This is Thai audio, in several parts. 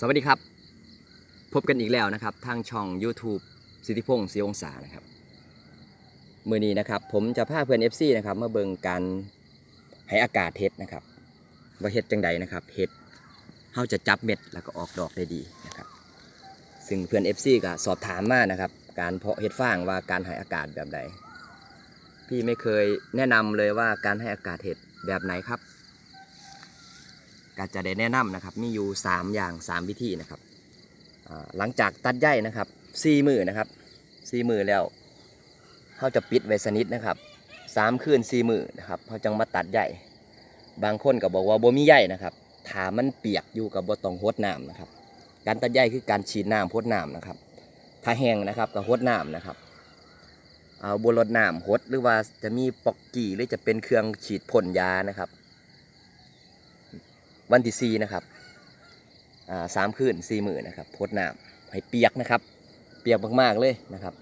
สวัสดีครับ พบกันอีกแล้วนะครับ ทางช่อง YouTube สิทธิพงศ์สีองศานะครับมือนี้นะครับ ผมจะพาเพื่อน FC นะครับมาเบิ่งการให้อากาศเห็ดนะครับว่าเห็ดจังใดนะครับเห็ดเฮาจะจับเม็ดแล้วก็ออกดอกได้ดีนะครับ ซึ่งเพื่อน FC ก็สอบถามมานะครับ การเพาะเห็ดฟางว่าการให้อากาศแบบใดพี่ไม่เคยแนะนำเลยว่าการให้อากาศเห็ดแบบไหนครับ ก็จะได้แนะนำนะครับมีอยู่ 3 อย่าง 3 วิธีนะครับหลังจากตัดใยนะครับ4มือนะครับ4มือแล้วเขาจะปิดไว้สนิทนะครับ3คืน4มือนะครับเขาจังมาตัดใยบางคนก็บอกว่าบ่มีใยนะครับถามันเปียกอยู่กับบ่ต้องหดน้ำนะครับ การตัดใยคือการฉีดน้ำพดน้ำนะครับ ถ้าแห้งนะครับก็หดน้ำนะครับเอาบนรดน้ำหดหรือว่าจะมีปอกกี้หรือจะเป็นเครื่องฉีดพ่นยานะครับ วันที่สี่นะครับสามคืนสี่มือนะครับพดน้ำให้เปียกนะครับ เปียกมากๆเลยนะครับ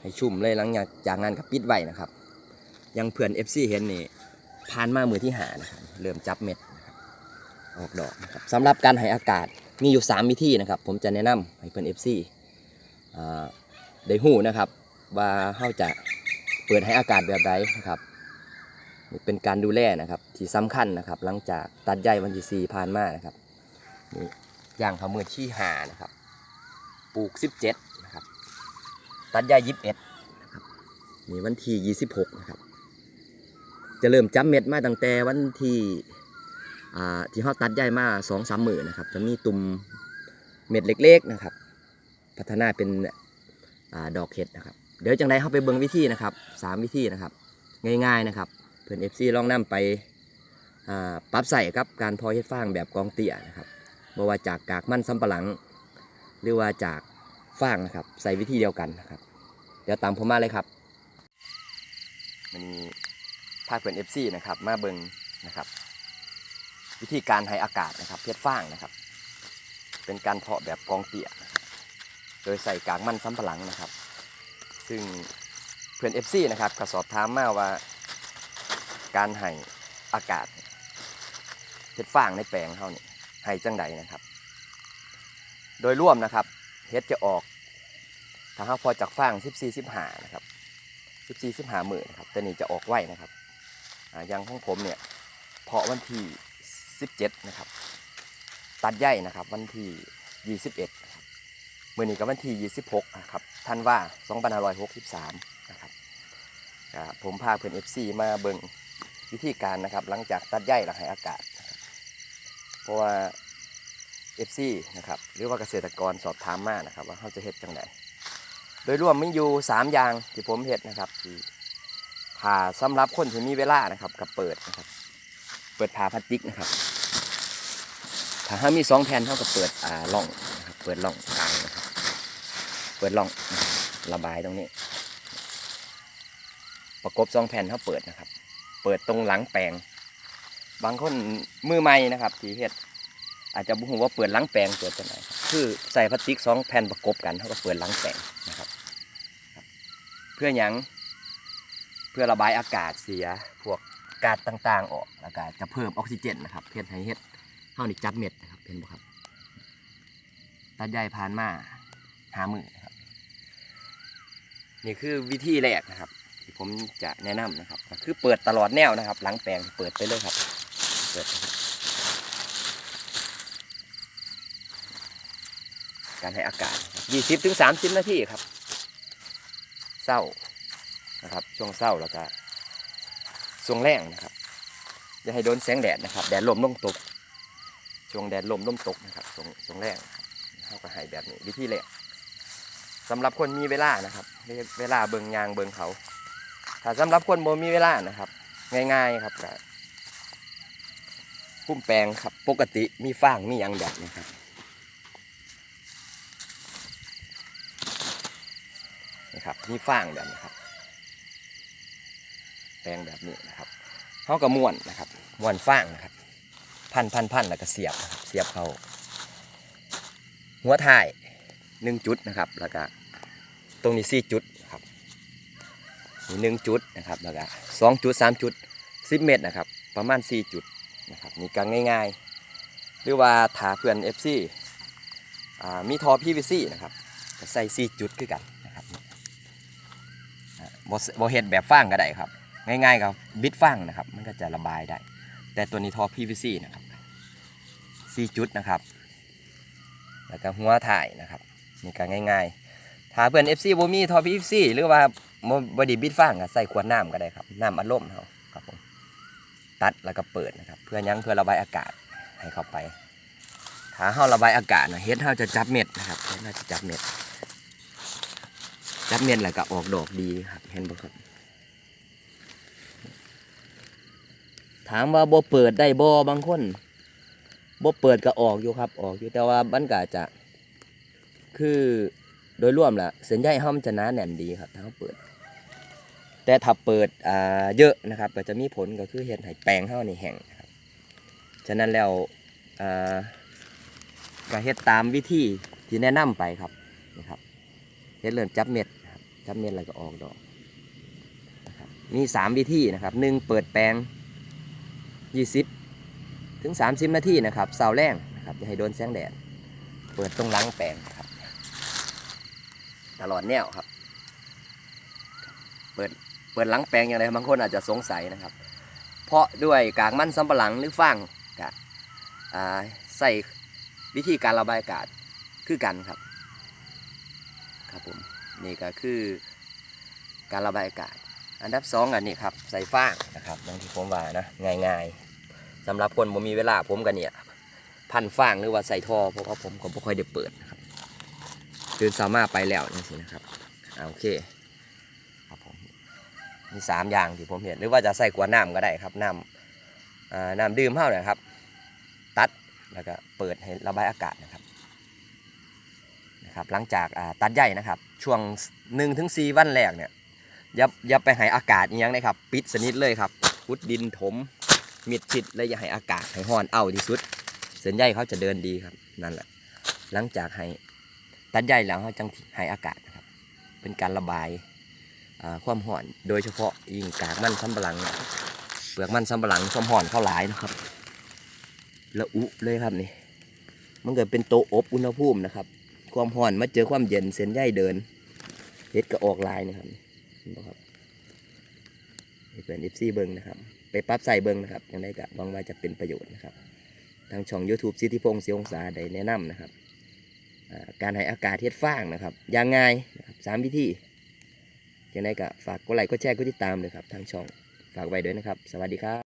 ให้ชุ่มเลยหลังจากจากนั้นก็ปิดไว้นะครับ ยังเพื่อน FC เห็นนี่ผ่านมามือที่หานะครับเริ่มจับเม็ดออกดอกนะครับสำหรับการให้อากาศมีอยู่ 3 วิธีนะครับ ผมจะแนะนำให้เพื่อน FC อ่าได้หูนะครับ ว่าเขาจะเปิดให้อากาศแบบใดนะครับ นี่เป็นการดูแลนะครับ ที่สำคัญนะครับ หลังจากตัดใยวันที่สี่ผ่านมานะครับนี่ย่างเขามือที่หานะครับ ปลูกสิบเจ็ดนะครับ ตัดใยยิบเอ็ดนะครับนี่วันที่ยี่สิบหกนะครับ จะเริ่มจับเม็ดมาตั้งแต่วันที่อ่าที่เขาตัดใยมาสองสามหมื่นนะครับ จะมีตุ่มเม็ดเล็กๆนะครับ พัฒนาเป็นอดอกเห็ดนะครับ เดี๋ยวจังไดเข้าไปเบิ่งวิธีนะครับสามวิธีนะครับ ง่ายๆนะครับ พื่อน FC ลองนำไปปรับใส่ครับการเพอเฮ็ดฟางแบบกองเตี่ยนะครับบ่ว่าจากกากมันสำปะหลัง หรือว่าจากฟางนะครับ ใส่วิธีเดียวกันนะครับ เดี๋ยวตามผมมาเลยครับมันมีพาเพื่อน FC นะครับ มาเบิงนะครับ วิธีการให้อากาศนะครับเฮ็ดฟางนะครับ เป็นการเพาะแบบกองเตี่ยโดยใส่กากมันสำปะหลังนะครับ ซึ่งเพื่อน FC นะครับก็สอบถามมาว่า การให้อากาศเห็ดฟางในแปลงเขาเนี่ยให้จังใดนะครับ โดยร่วมนะครับเห็ดจะออกถ้าเขาพอจากฟาง14 15นะครับ14 15หมื่นนะครับแต่นี่จะออกไวนะครับอย่างของผมเนี่ยเพาะวันที่ 17 นะครับ ตัดใยนะครับวันที่ 21นะครับมื่อนี้ก็วันที่ 26นะครับท่านว่า2563นะครับผมพาเพื่อน FC มาเบิ่ง วิธีการนะครับหลังจากตัดใยและให้อากาศ เพราะว่า FC นะครับหรือว่าเกษตรกรสอบถามมานะครับ ว่าเขาจะเฮ็ดจังไดโดยรวมมีอยู่ 3 อย่างที่ผมเฮ็ดนะครับที่ผ่าสำหรับคนที่มีเวลานะครับกับเปิดนะครับ เปิดผ่าพลาสติกนะครับ ถ้าเขามีสองแผ่นเท่ากับเปิดอ่าล่องนะครับเปิดล่องกลางนะครับเปิดล่องระบายตรงนี้ ประกบสองแผ่นเขาเปิดนะครับ เปิดตรงหลังแปลง บางคนมือใหม่นะครับที่เฮ็ดอาจจะบุ้งว่าเปิดหลังแปลงเปิดจังไหนคือใส่พลาสติกสองแผ่นประกบกันเท่ากับเปิดหลังแปลงนะครับ เพื่อหยังเพื่อระบายอากาศเสียพวกก๊าซต่างๆ ออกอากาศจะเพิ่มออกซิเจนนะครับเพื่อให้เฮ็ดเท่านี้จับเม็ดนะครับเห็นบ่ครับตัดใหญ่ผ่านมาหามือนะครับ นี่คือวิธีแรกนะครับ ที่ผมจะแนะนำนะครับคือเปิดตลอดแนวนะครับ หลังแปลงเปิดไปเลยครับ เปิดนะครับการให้อากาศ 20ถึง30นาทีครับเศร้านะครับ ช่วงเศร้าแล้วก็ช่วงแรงนะครับอย่าให้โดนแสงแดดนะครับ แดดลมลมตก ช่วงแดดลมลมตกนะครับช่วงช่วงแรงเขาก็ให้แบบนี้วิธีแรกสำหรับคนมีเวลานะครับ เวลาเบิงยางเบิงเขา ถ้าสำหรับคนบ่มีเวลานะครับ ง่ายๆครับกพุ่มแปลงครับ ปกติมีฟางมียังแบบนี้ครับนะครับมีฟางแบบนี้ครับ แปลงแบบนี้นะครับเขาก็ม้วนนะครับม้วนฟางนะครับ พันพันพันแล้วก็เสียบครับเสียบเขาหัวท้ายหนึ่งจุดนะครับ แล้วก็ตรงนี้สี่จุด มีหนึ่งจุดนะครับแล้วก็สองจุดสามจุดสิบเมตรนะครับ ประมาณสี่จุดนะครับนี่ก็ง่ายๆ หรือว่าถาเพื่อน FC อ่ามีท่อ PVC นะครับใส่สี่จุดคือกันนะครับบ่เฮ็ดแบบฟางก็ได้ครับ ง่ายๆกับบิดฟางนะครับ มันก็จะระบายได้ แต่ตัวนี้ท่อ PVC นะครับสี่จุดนะครับ แล้วก็หัวถ่ายนะครับนี่ก็ง่ายๆถ้าเพื่อน FC บ่มีท่อ PVC หรือว่า บ่บด้บิดฟางก็ใส่ขวดน้ำก็ได้ครับน้ำอัดลมเฮาครับผมตัดแล้วก็เปิดนะครับ เพื่อยังเพื่อระบายอากาศให้เข้าไป ถ้าเฮาระบายอากาศนะเฮ็ดเฮาจะจับเม็ดนะครับเฮ็ดเฮาจะจับเม็ด จับเม็ดแล้วก็ออกดอกดีครับเห็นบ่ครับถามว่าบ่เปิดได้บ่บางคนบ่เปิดก็ออกอยู่ครับ ออกอยู่แต่ว่ามันก็จะ คือโดยรวมล่ะเส้นใยเฮามันจะหนาแน่นดีครับถ้าเปิด แต่ถ้าเปิดอ่าเยอะนะครับก็จะมีผลก็คือเฮ็ดให้แปลงเฮานี่แห้งนะครับฉะนั้นแล้วอ่าก็เฮ็ดตามวิธีที่แนะนำไปครับนะครับเฮ็ดเริ่มจับเม็ดครับจับเม็ดแล้วก็ออกดอกนะครับมีสามวิธีนะครับหนึ่งเปิดแปลง20ถึง30นาทีนะครับเสาแรงนะครับอย่าให้โดนแสงแดด เปิดตรงหลังแปลงครับ ตลอดแนวครับ เปิด เปิดหลังแปลงอย่างไรบางคนอาจจะสงสัยนะครับ เพราะด้วยกากมันสำปะหลังหรือฟางกะใส่วิธีการระบายอากาศคือกันครับครับผมนี่ก็คือการระบายอากาศ อันดับสองอันนี้ครับใส่ฟางนะครับอย่างที่ผมว่านะง่ายๆสำหรับคนบ่มีเวลาผมกันเนี่ยพันฟางหรือว่าใส่ท่อเพราะว่าผมก็บ่ค่อยได้เปิดนะครับตื่นสามารถไปแล้วนี่สินะครับโอเค มีสามอย่างที่ผมเห็นหรือว่าจะใส่กวนน้ำก็ได้ครับน้ำน้ำดื่มเท่านะครับ ตัดแล้วก็เปิดให้ระบายอากาศนะครับนะครับ หลังจากตัดใหญ่นะครับ ช่วง1-4ถึง4วันแรกเนี่ยอย่าอย่าไปให้อากาศอหยังนะครับ ปิดสนิทเลยครับพุดดินถมมิดชิดและอย่าให้อากาศให้ห้อนเอาที่สุด เส้นใยเขาจะเดินดีครับนั่นแหละ หลังจากให้ตัดใยแล้วเขาจังให้อากาศนะครับ เป็นการระบาย ความห่อนโดยเฉพาะยิ่งกากมันสำปะหลังเเปลือกมันสำปะหลังความห่อนเข้าหลายนะครับละอุเลยครับนี่มันเกิดเป็นโตอบอุณหภูมินะครับ ความห่อนมาเจอความเย็นเส้นใยเดินเฮ็ดก็ออกลายนะครับนบ่ครับให้เพื่อน FC เบิ้งนะครับ ไปปรับใส่เบิ้งนะครับยังไงก็หวังว่าจะเป็นประโยชน์นะครับ ทางช่อง YouTube สิทธิพงศ์เสียองศาได้แนะนำนะครับ การให้อากาศเฮ็ดฟางนะครับอย่างง่ายนะครับสามวิธี ยังไงก็ฝากกดไลค์กดแชร์กดติดตามเลยครับทางช่องฝากไว้ด้วยนะครับ สวัสดีครับ